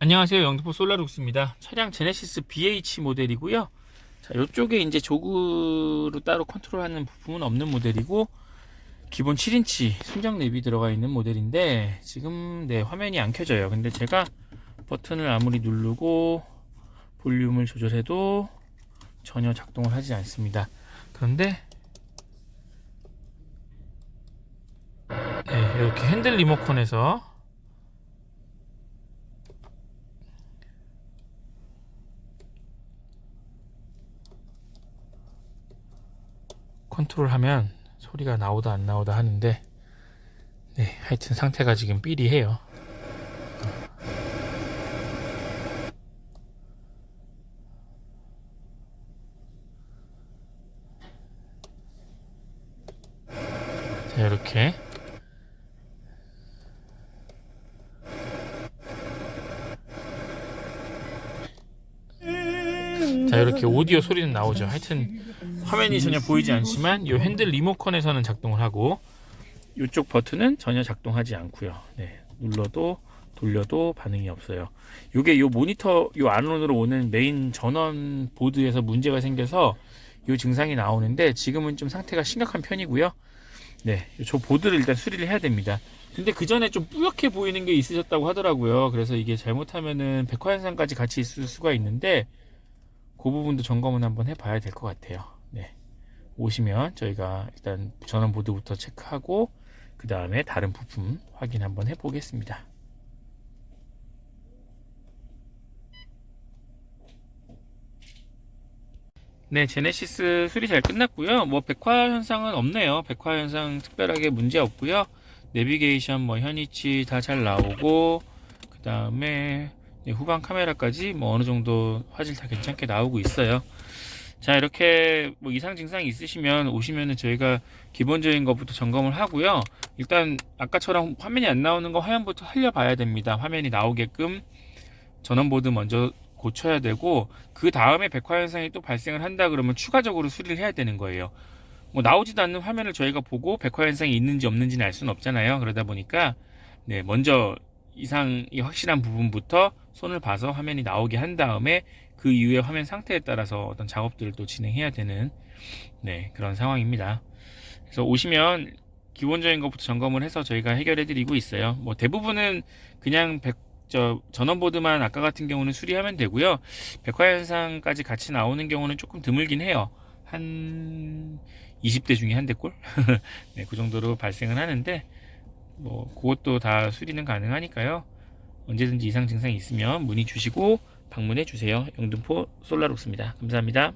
안녕하세요. 영등포 솔라룩스입니다. 차량 제네시스 BH 모델이고요. 자, 이쪽에 이제 조그로 따로 컨트롤하는 부품은 없는 모델이고 기본 7인치 순정 랩이 들어가 있는 모델인데 지금 네 화면이 안 켜져요. 근데 제가 버튼을 아무리 누르고 볼륨을 조절해도 전혀 작동을 하지 않습니다. 그런데 네, 이렇게 핸들 리모컨에서 컨트롤하면 소리가 나오다 안 나오다 하는데 네 하여튼 상태가 지금 삐리해요. 자 이렇게 자 이렇게 오디오 소리는 나오죠 하여튼 화면이 전혀 보이지 않지만 이 핸들 리모컨에서는 작동을 하고 이쪽 버튼은 전혀 작동하지 않고요. 네, 눌러도 돌려도 반응이 없어요. 이게 이 모니터 이 안으로 오는 메인 전원 보드에서 문제가 생겨서 이 증상이 나오는데 지금은 좀 상태가 심각한 편이고요. 네, 저 보드를 일단 수리를 해야 됩니다. 근데 그 전에 좀 뿌옇게 보이는 게 있으셨다고 하더라고요. 그래서 이게 잘못하면은 백화 현상까지 같이 있을 수가 있는데 그 부분도 점검은 한번 해봐야 될 것 같아요. 네. 오시면 저희가 일단 전원 보드부터 체크하고 그 다음에 다른 부품 확인 한번 해보겠습니다. 네, 제네시스 수리 잘 끝났고요. 뭐 백화 현상은 없네요. 백화 현상 특별하게 문제 없고요. 내비게이션 뭐 현위치 다 잘 나오고 그 다음에 후방 카메라까지 뭐 어느 정도 화질 다 괜찮게 나오고 있어요. 자 이렇게 뭐 이상 증상이 있으시면 오시면은 저희가 기본적인 것부터 점검을 하고요. 일단 아까처럼 화면이 안 나오는 거 화면부터 살려봐야 됩니다. 화면이 나오게끔 전원보드 먼저 고쳐야 되고 그 다음에 백화 현상이 또 발생을 한다 그러면 추가적으로 수리를 해야 되는 거예요. 뭐 나오지도 않는 화면을 저희가 보고 백화 현상이 있는지 없는지는 알 수는 없잖아요. 그러다 보니까 네 먼저 이상이 확실한 부분부터 손을 봐서 화면이 나오게 한 다음에 그 이후에 화면 상태에 따라서 어떤 작업들을 또 진행해야 되는 네 그런 상황입니다. 그래서 오시면 기본적인 것부터 점검을 해서 저희가 해결해 드리고 있어요. 뭐 대부분은 그냥 백, 저 전원보드만 아까 같은 경우는 수리하면 되고요. 백화 현상까지 같이 나오는 경우는 조금 드물긴 해요. 한 20대 중에 한 대꼴? 네, 그 정도로 발생은 하는데 뭐 그것도 다 수리는 가능하니까요. 언제든지 이상 증상이 있으면 문의 주시고 방문해 주세요. 영등포 솔라룩스입니다. 감사합니다.